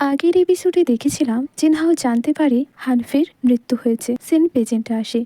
আগের এপিসোডে দেখেছিলাম, জিনহাও জানতে পারে হানফের মৃত্যু হয়েছে। সিন পেজেন্টে আসে।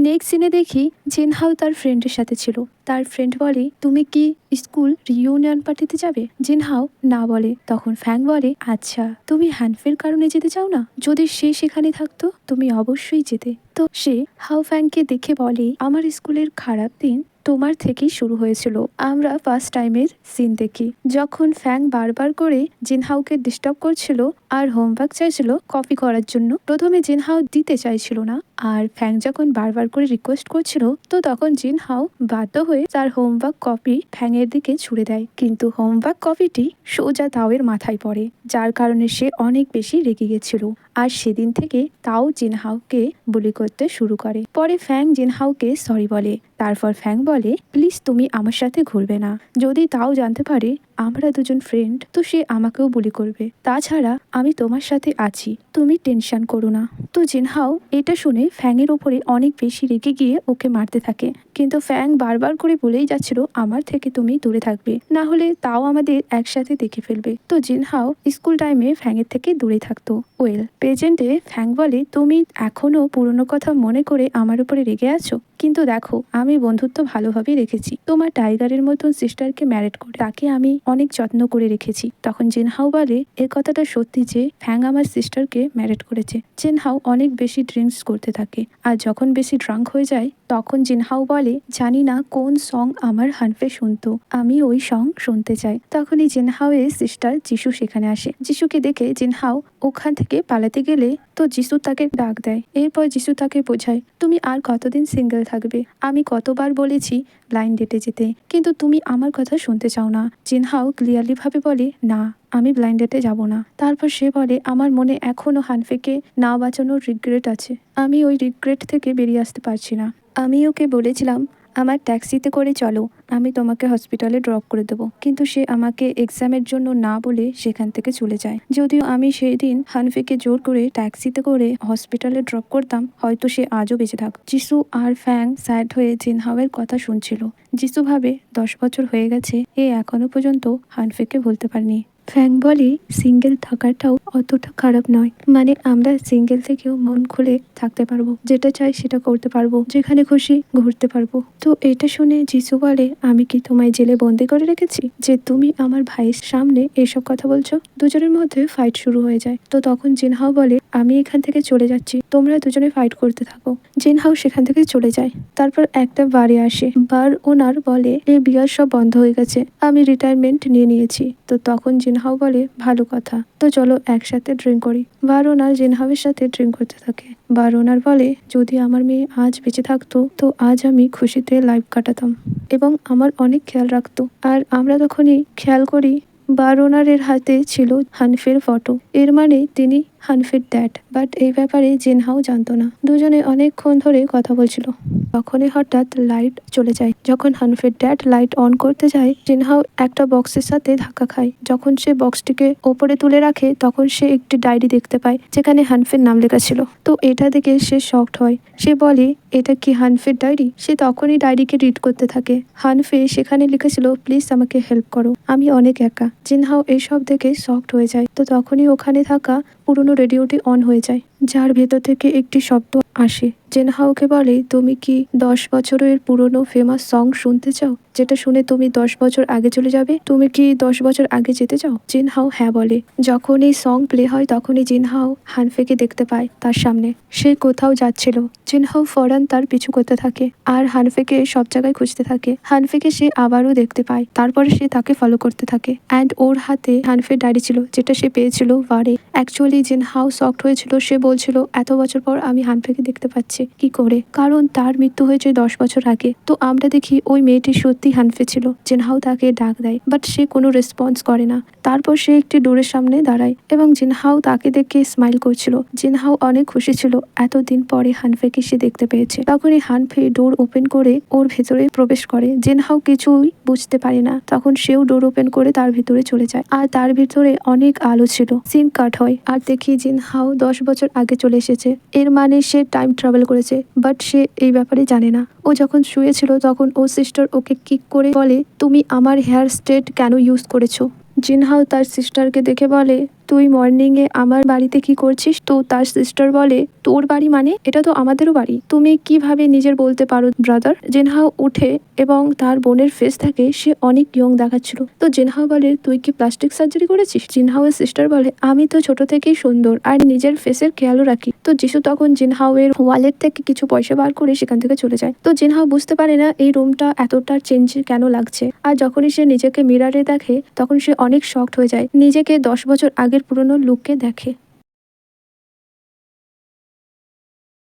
নেক্সট সিনে দেখি জিনহাও তার ফ্রেন্ডের সাথে ছিল। তার ফ্রেন্ড বলে, তুমি কি স্কুল রিউনিয়ন পার্টিতে যাবে? জিনহাও না বলে। তখন ফ্যাং বলে আচ্ছা তুমি হানফের কারণে যেতে চাও না? যদি সে সেখানে থাকতো, তুমি অবশ্যই যেতে। তো সে হাও ফ্যাংকে দেখে বলে, আমার স্কুলের খারাপ দিন তোমার থেকেই শুরু হয়েছিল। আমরা ফার্স্ট টাইমের সিন দেখি। যখন ফ্যাং বারবার করে জিনহাউকে ডিস্টার্ব করছিল আর হোমওয়ার্ক চাইছিল কপি করার জন্য, প্রথমে জিনহাউ দিতে চাইছিল না। আর ফ্যাং যখন বারবার করে রিকোয়েস্ট করছিল, তো তখন জিনহাউ বাধ্য হয়ে তার হোমওয়ার্ক কপি ফ্যাংয়ের দিকে ছুড়ে দেয়। কিন্তু হোমওয়ার্ক কপিটি সোজা তাওয়ের মাথায় পড়ে, যার কারণে সে অনেক বেশি রেগে গেছিল। আর সেদিন থেকে তাও জিনহাউকে বুলি করতে শুরু করে। পরে ফ্যাং জিনহাউকে সরি বলে। তারপর ফ্যাং বলে প্লিজ তুমি আমার সাথে ঘুরবে না। যদি তাও জানতে পারে, আমরা দুজন ফ্রেন্ড তো সে আমাকেও বুলি করবে। তাছাড়া আমি তোমার সাথে আছি, তুমি টেনশন করো না। তো জিনহাও এটা শুনে ফ্যাংয়ের উপরে অনেক বেশি রেগে গিয়ে ওকে মারতে থাকে। কিন্তু ফ্যাং বারবার করে বলেই যাচ্ছিল, আমার থেকে তুমি দূরে থাকবে। না হলে তাও আমাদের একসাথে দেখে ফেলবে। তো জিনহাও স্কুল টাইমে ফ্যাংয়ের থেকে দূরে থাকতো। ওয়েল প্রেজেন্টে ফ্যাং বলে, তুমি এখনও পুরনো কথা মনে করে আমার উপরে রেগে আছো? কিন্তু দেখো, আমি বন্ধুত্ব ভালোভাবেই রেখেছি। তোমার টাইগারের মতন সিস্টারকে ম্যারেড করে তাকে আমি অনেক যত্ন করে রেখেছি। তখন জিনহাও বলে, এ কথাটা সত্যি যে, ফ্যাং আমার সিস্টারকে ম্যারেড করেছে। জিনহাও অনেক বেশি ড্রিঙ্কস করতে থাকে। আর যখন বেশি ড্রাঙ্ক হয়ে যায়, তখন জিনহাও বলে, জানি না কোন সং আমার হানফে শুনতো, আমি ওই সং শুনতে চাই। তখনই জিনহাও এর সিস্টার যিশু সেখানে আসে। যিশুকে দেখে জিনহাও ওখান থেকে পালাতে গেলে তো যিশু তাকে ডাক দেয়। এরপর যিশু তাকে বোঝায়, তুমি আর কতদিন সিঙ্গেল থাকবে? আমি কতবার বলেছি ব্লাইন্ড ডেটে যেতে, কিন্তু তুমি আমার কথা শুনতে চাও না। জিনহাও ক্লিয়ারলি ভাবে বলে, না, আমি ব্লাইন্ড ডেটে যাব না। তারপর সে বলে, আমার মনে এখনও হানফেকে না বাঁচানোর রিগ্রেট আছে। আমি ওই রিগ্রেট থেকে বেরিয়ে আসতে পারছি না। আমি ওকে বলেছিলাম আমার ট্যাক্সিতে করে চলো, আমি তোমাকে হসপিটালে ড্রপ করে দেবো। কিন্তু সে আমাকে এক্সামের জন্য না বলে সেখান থেকে চলে যায়। যদিও আমি সেই দিন হানফিকে জোর করে ট্যাক্সিতে করে হসপিটালে ড্রপ করতাম, হয়তো সে আজও বেঁচে থাক। যিশু আর ফ্যাং স্যাড হয়ে জিনহাওয়ের কথা শুনছিল। যিশু ভাবে দশ বছর হয়ে গেছে, এ এখনও পর্যন্ত হানফিকে বলতে পারেনি। ফ্যাং বলে সিঙ্গেল থাকাটাও অতটা খারাপ নয়। মানে আমরা সিঙ্গেল থেকেও মন খুলে থাকতে পারব, যেটা চাই সেটা করতে পারব, যেখানে খুশি ঘুরতে পারব। তো এটা শুনে যিশু বলে, আমি কি তোমায় জেলে বন্দি করে রেখেছি যে তুমি আমার ভাইয়ের সামনে এসব কথা বলছো? দুজনের মধ্যে ফাইট শুরু হয়ে যায়। তো তখন জিনহাও বলে, আমি এখান থেকে চলে যাচ্ছি, তোমরা দুজনে ফাইট করতে থাকো। জিনহাও সেখান থেকে চলে যায়। তারপর একটা বারে আসে। বার ওনার বলে, এই বিয়ার সব বন্ধ হয়ে গেছে, আমি রিটায়ারমেন্ট নিয়ে নিয়েছি। তো তখন জিনহাও বলে, ভালো কথা। তো চলো একসাথে ড্রিঙ্ক করি। বার ওনার জিনহাওয়ের সাথে ড্রিঙ্ক করতে থাকে। বার ওনার বলে, যদি আমার মেয়ে আজ বেঁচে থাকতো, তো আজ আমি খুশিতে লাইফ কাটাতাম এবং আমার অনেক খেয়াল রাখতো। আর আমরা তখনই খেয়াল করি বার ওনারের হাতে ছিল হানফের ফটো এর মানে তিনি হানফের ড্যাড বাট এই ব্যাপারে জিনহাও জানতো না। দুজনে অনেকক্ষণ ধরে কথা বলছিল। তখনই হঠাৎ লাইট চলে যায়। যখন হানফের ড্যাড লাইট অন করতে যায়, জিনহাও একটা বক্সের সাথে ধাক্কা খায়। যখন সে বক্সটিকে ওপরে তুলে রাখে, তখন সে একটি ডায়েরি দেখতে পায়, যেখানে হানফের নাম লেখা ছিল। তো এটা দেখে সে শকড হয়। সে বলে, এটা কি হানফের ডায়েরি? সে তখনই ডায়েরিকে রিড করতে থাকে। হানফে সেখানে লিখেছিল প্লিজ আমাকে হেল্প করো। আমি অনেক একা। জিনহাও এইসব দেখে শকড হয়ে যায়। তো তখনই ওখানে থাকা পুরনো রেডিওটি অন হয়ে যায়, যার ভেতর থেকে একটি শব্দ আসে। জেনহাউকে বলে, তুমি কি দশ বছরের পুরনো ফেমাস সং শুনতে চাও? যেটা শুনে তুমি দশ বছর আগে চলে যাবে? তুমি কি দশ বছর আগে যেতে চাও? জিনহাও হ্যাঁ বলে। যখন এই সং প্লে হয়, তখনই জিনহাও হানফেকে দেখতে পায় তার সামনে। সে কোথাও যাচ্ছিল। জিনহাও ফরান তার পিছু করতে থাকে আর হানফেকে সব জায়গায় খুঁজতে থাকে। হানফেকে সে আবারও দেখতে পায়। তারপরে সে তাকে ফলো করতে থাকে। অ্যান্ড ওর হাতে হানফের ডায়েরি ছিল, যেটা সে পেয়েছিল বারে। অ্যাকচুয়ালি জিনহাও শকড হয়েছিল। সে বলছিল, এত বছর পর আমি হানফেকে দেখতে পাচ্ছি। কি করে? কারণ তার মৃত্যু হয়েছে দশ বছর আগে। তো আমরা দেখি ওই মেয়েটি সত্যি হানফে ছিল, জিনহাও তাকে ডাক দেয় বাট সে কোনো রেসপন্স করে না। তারপর সে একটি ডোরের সামনে দাঁড়ায় এবং জিনহাও তাকে দেখে স্মাইল করছিল। জিনহাও অনেক খুশি ছিল, এতদিন পরে হানফেকে সে দেখতে পেয়েছে। তখনই হানফে ডোর ওপেন করে ওর ভেতরে প্রবেশ করে। জিনহাও কিছুই বুঝতে পারে না, তখন সেও ডোর ওপেন করে তার ভিতরে চলে যায়। আর তার ভিতরে অনেক আলো ছিল সিন কাট হয়। আর দেখি জিনহাও দশ বছর আগে চলে এসেছে। এর মানে সে টাইম ট্রাভেল করেছে বাট সে এই ব্যাপারে জানে না। ও যখন শুয়েছিল, তখন ও সিস্টার ওকে কিক করে বলে, তুমি আমার হেয়ার স্ট্রেট কেন ইউজ করেছ? জিনহাও তার সিস্টারকে দেখে বলে তুই মর্নিংয়ে আমার বাড়িতে কি করছিস? তো তার সিস্টার বলে, তোর বাড়ি মানে? এটা তো আমাদেরও বাড়ি। তুমি কীভাবে নিজের বলতে পারো ব্রাদার জেনহাও উঠে এবং তার বোনের ফেস থাকে সে অনেক ইয়ং দেখাচ্ছিল। তো জেনহাও বলে, তুই কি প্লাস্টিক সার্জারি করেছিস? জিনহাওয়ের সিস্টার বলে, আমি তো ছোট থেকেই সুন্দর আর নিজের ফেসের খেয়ালও রাখি। তো যিশু তখন জিনহাওয়ের ওয়ালেট থেকে কিছু পয়সা বার করে সেখান থেকে চলে যায়। তো জিনহাও বুঝতে পারে না, এই রুমটা এতটা চেঞ্জ কেন লাগছে। আর যখনই সে নিজেকে মিরারে দেখে, তখন সে অনেক শক্ট হয়ে যায়। নিজেকে দশ বছর আগের পুরনো লুককে দেখে।